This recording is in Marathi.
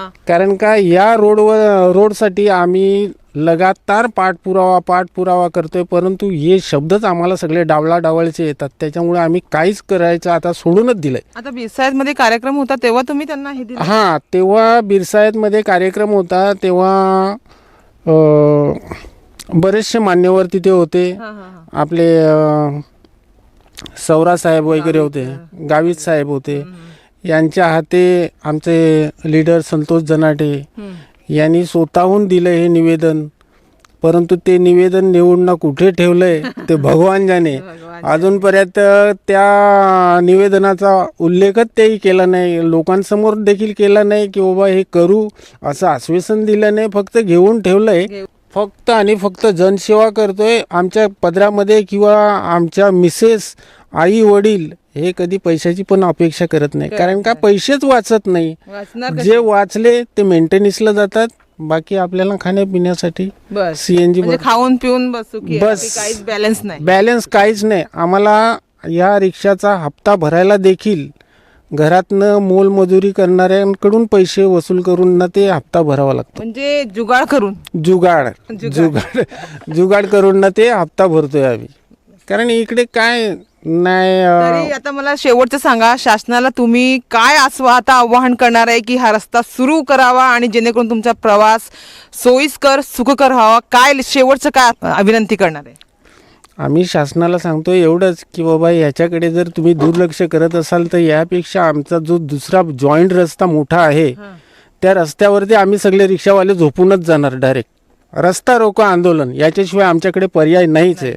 कारण का या रोडवर रोडसाठी आम्ही लगातार पाठपुरावा पाठपुरावा करतोय परंतु हे शब्दच आम्हाला सगळे डावला डावळचे येतात. त्याच्यामुळे आम्ही काहीच करायचं आता सोडूनच दिलंय. आता बिसायत मध्ये कार्यक्रम होता तेव्हा तुम्ही त्यांना हे दिलं? हां तेव्हा बिरसायतमध्ये कार्यक्रम होता तेव्हा अं, बरेचसे मान्यवर तिथे होते. हा, हा, हा. आपले अं, सौरा साहेब वगैरे होते गावित साहेब होते. यांच्या हाते आमचे लीडर संतोष जनाटे. यांनी स्वतःहून दिलं हे निवेदन. परंतु ते निवेदन निवडून ना कुठे ठेवलंय ते भगवान जाणे. अजूनपर्यंत त्या निवेदनाचा उल्लेखच तेही केला नाही. लोकांसमोर देखील केला नाही की बाबा हे करू असं आश्वासन दिलं नाही. फक्त घेऊन ठेवलंय. फक्त आणि फक्त जनसेवा करतोय आमच्या पदरामध्ये किंवा आमच्या मिसेस आई वडील हे कधी पैशाची पण अपेक्षा करत नाही. कारण का पैसेच वाचत नाही. वाचणार जे वाचले ते मेंटेनन्सला जातात. बाकी आपल्याला खाण्यापिण्यासाठी बस. सीएनजी म्हणजे खाऊन पिऊन बसू की बस. बाकी काहीच बॅलन्स नाही. बॅलन्स काहीच नाही. आम्हाला या रिक्षाचा हप्ता भरायला देखील घरातनं मोलमजुरी करणाऱ्यांकडून पैसे वसूल करून ना ते हप्ता भरावा लागतो. म्हणजे जुगाड करून. जुगाड. जुगाड. जुगाड. जुगाड करून ना ते हप्ता भरतोय आम्ही. कारण इकडे काय नाही अं, तरी आता मला शेवटचं सांगा शासनाला तुम्ही काय आस्वा आता आवाहन करणार आहे की हा रस्ता सुरू करावा आणि जेणेकरून तुमचा प्रवास सोयीस्कर सुखकर व्हावा? काय शेवटचं काय विनंती करणार आहे? आम्ही शासनाला सांगतो एवढंच की बाबा याच्याकडे जर तुम्ही दुर्लक्ष करत असाल तर यापेक्षा आमचा जो दुसरा जॉईंट रस्ता मोठा आहे त्या रस्त्यावरती आम्ही सगळे रिक्षावाले झोपूनच जाणार डायरेक्ट रस्ता रोको आंदोलन याच्याशिवाय आमच्याकडे पर्याय नाहीच आहे.